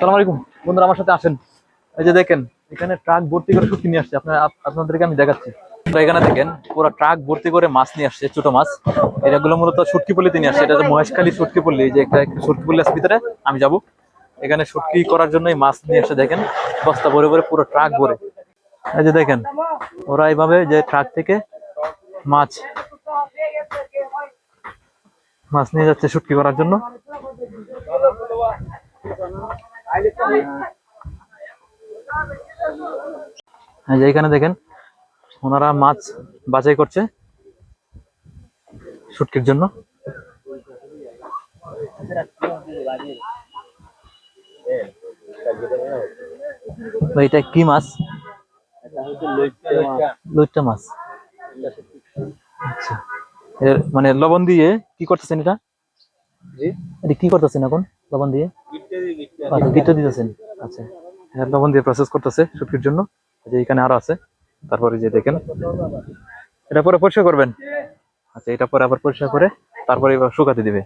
সালাম আলাইকুম। বন্ধুরা, আমার সাথে আসেন। এই যে দেখেন, এখানে ট্রাক ভর্তি করে শুটকি নিয়ে আসছে। আপনার, আপনাদেরকে আমি দেখাচ্ছি। এখানে দেখেন, পুরো ট্রাক ভর্তি করে মাছ নিয়ে আসছে, ছোট মাছ। এটাগুলো মূলত শুটকি পল্লিতে নিয়ে আসছে। এটা যে মহেশখালী শুটকি পল্লি যে একটা শুটকি পল্লি আছে ভিতরে, আমি যাব। এখানে শুটকি করার জন্য এই মাছ নিয়ে আসছে দেখেন। বস্তা ভরে ভরে পুরো ট্রাক ভরে। এই যে দেখেন, ওরা এইভাবে যে ট্রাক থেকে মাছ মাছ নিয়ে যাচ্ছে শুটকি করার জন্য। যে এখানে দেখেন ওনারা মাছ বাছাই করছে শুটকির জন্য। এটা কি মাছ? লইট্টা মাছ। আচ্ছা। এর মানে লবণ দিয়ে কি করতেছেন এটা? এটা কি করতেছেন এখন লবণ দিয়ে? আচ্ছা দিতেছেন। আচ্ছা হ্যাঁ লবণ দিয়ে প্রসেস করতেছে শুটকির জন্য। যে এখানে আরও আছে। তারপরে যে দেখেন এটা পরে পরিষ্কার করবেন। আচ্ছা এটা পরে আবার পরিষ্কার করে তারপরে এবার শুকাতে দিবে।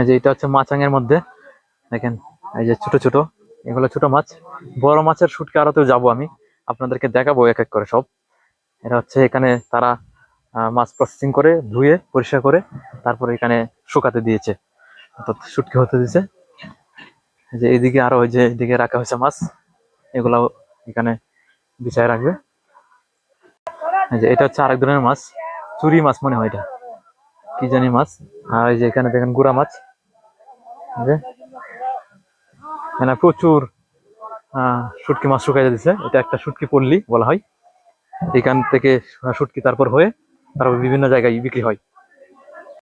এই যে এটা হচ্ছে মাচাঙের মধ্যে। দেখেন এই যে ছোট ছোট এগুলো ছোট মাছ। বড় মাছের শুটকি আড়তেও যাব আমি। আপনাদেরকে দেখাবো এক এক করে সব। এটা হচ্ছে এখানে তারা মাছ প্রসেসিং করে ধুয়ে পরিষ্কার করে তারপরে এখানে শুকাতে দিয়েছে। অর্থাৎ শুটকি হতে দিছে। যে এইদিকে আরও ওই যে এদিকে রাখা হয়েছে মাছ, এগুলাও এখানে বিছায় রাখবে। যে এটা হচ্ছে আরেক ধরনের মাছ, চুরি মাছ মনে হয় এটা। কি জানি মাছ। আর এই যে এখানে দেখেন গুড়া মাছ। এখানে প্রচুর শুটকি মাছ শুকাই দিচ্ছে এটা একটা শুটকি পল্লী বলা হয়। এখান থেকে শুটকি তারপর হয়ে তারপর বিভিন্ন জায়গায় বিক্রি হয়।